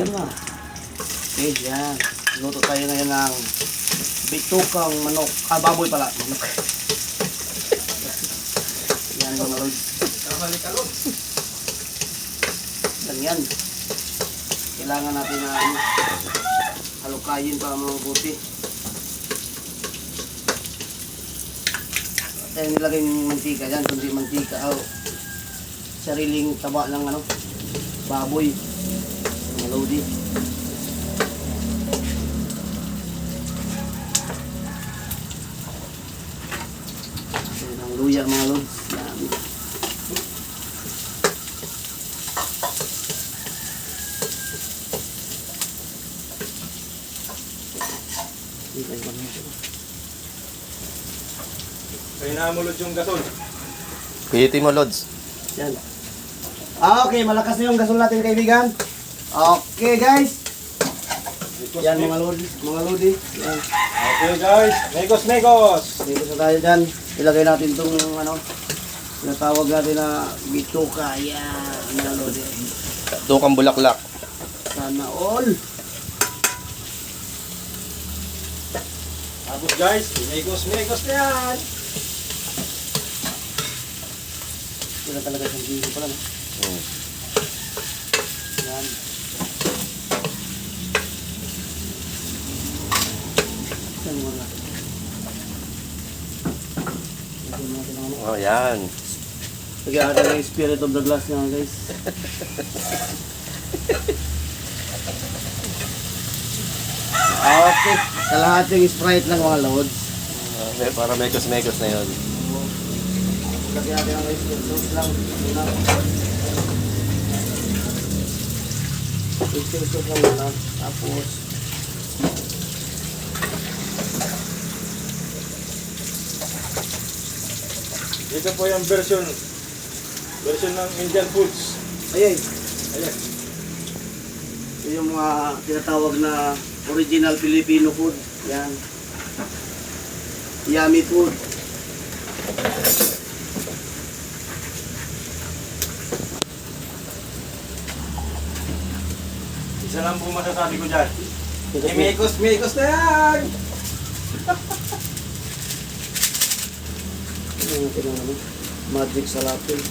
Nga. Okay, yan. Luto tayo ngayon ng bitukang manok. Ah, baboy pala. Manok. yan mga lord. Yan yan. Kailangan natin na ano, halukayin para mabuti. Tayo nilagay yung mantika dyan, kundi mantika. Oh. Sariling taba ng ano, baboy. Mga lodi. Yan ang luya mga na ito. Kaya namulod yung gasol. Pihitin mo, Lods. Yan. Ah, okay, malakas na yung gasol natin kaibigan. Okay guys. Yan mga lodi, mga lodi. Yan. Okay guys, Megos Megos! Dito sa tayo dyan. Ilagay natin itong ano, natawag natin na bituka. Yan, mga lodi. Tukang bulaklak. Sana all. Tapos guys, Megos Megos na yan! Ito na talaga isang kilo pala. no? Hmm. Yan. Yan mga. Lagyan natin ang ano. Oh, yan. Lagyan natin ang spirit of the glass nga guys. okay. Kalahating sprite lang mga loads. Uh, para mekos-mekos na yun. Lagyan natin ang oyster sauce lang. Muna. Sauce lang muna. Tapos, Ito po yung version version ng Indian foods. ayun. Ayan. Ito yung mga tinatawag na original Filipino food. Yan. Yummy food. Isa lang po masasabi ko dyan. Ito po. Megos Megos na yan! Ano natin ang ano? Magic salapin.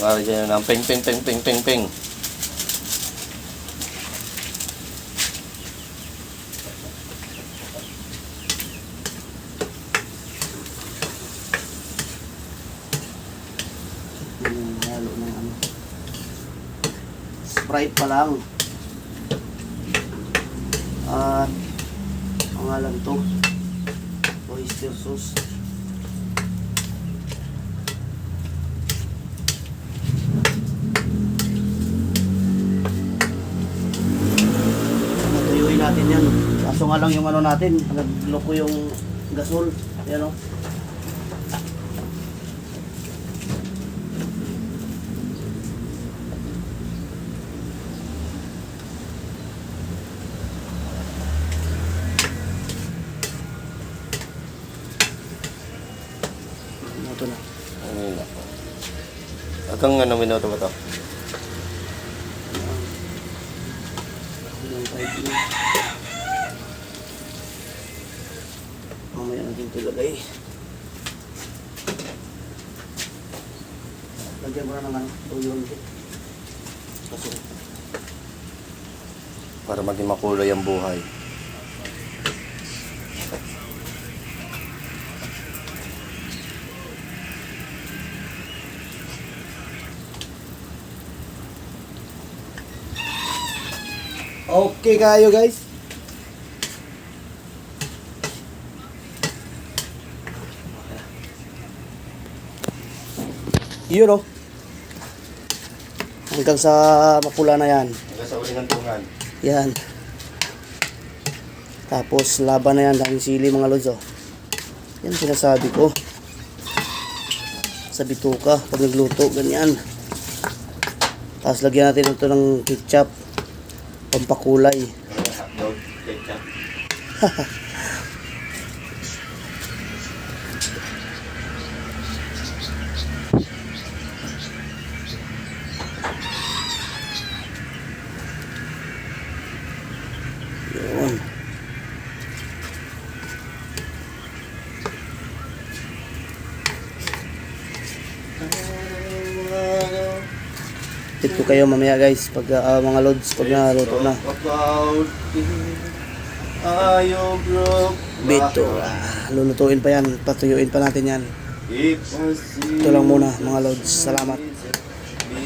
Para dyan ng ping, ping, ping, ping, ping, ping. Yan yung halo ng ano. Sprite pa lang. At pangalan to. Oyster sauce. Natuyuin natin yan. Kaso nga lang yung ano natin, nagloko yung gasol. Yan o. Ito na. Ano yun? Hanggang ano minuto ba to? Mamaya natin ito ilagay. Lagyan mo na naman. Tuyo ulit. Kaso, Para maging makulay ang buhay. Okay kayo guys. Yun o. Hanggang sa mapula na yan. Hanggang sa uling ng tungan. Yan. Tapos laban na yan, daming sili mga lods oh. Yan sinasabi ko. Sa bituka, pag nagluto, ganyan. Tapos lagyan natin ito ng ketchup. Pampakulay. Tip ko kayo mamaya guys pag ah, mga loads pag naluto na. Ayaw bro. Bito. Ah, lulutuin pa yan. Patuyuin pa natin yan. Ito lang muna mga loads. Salamat.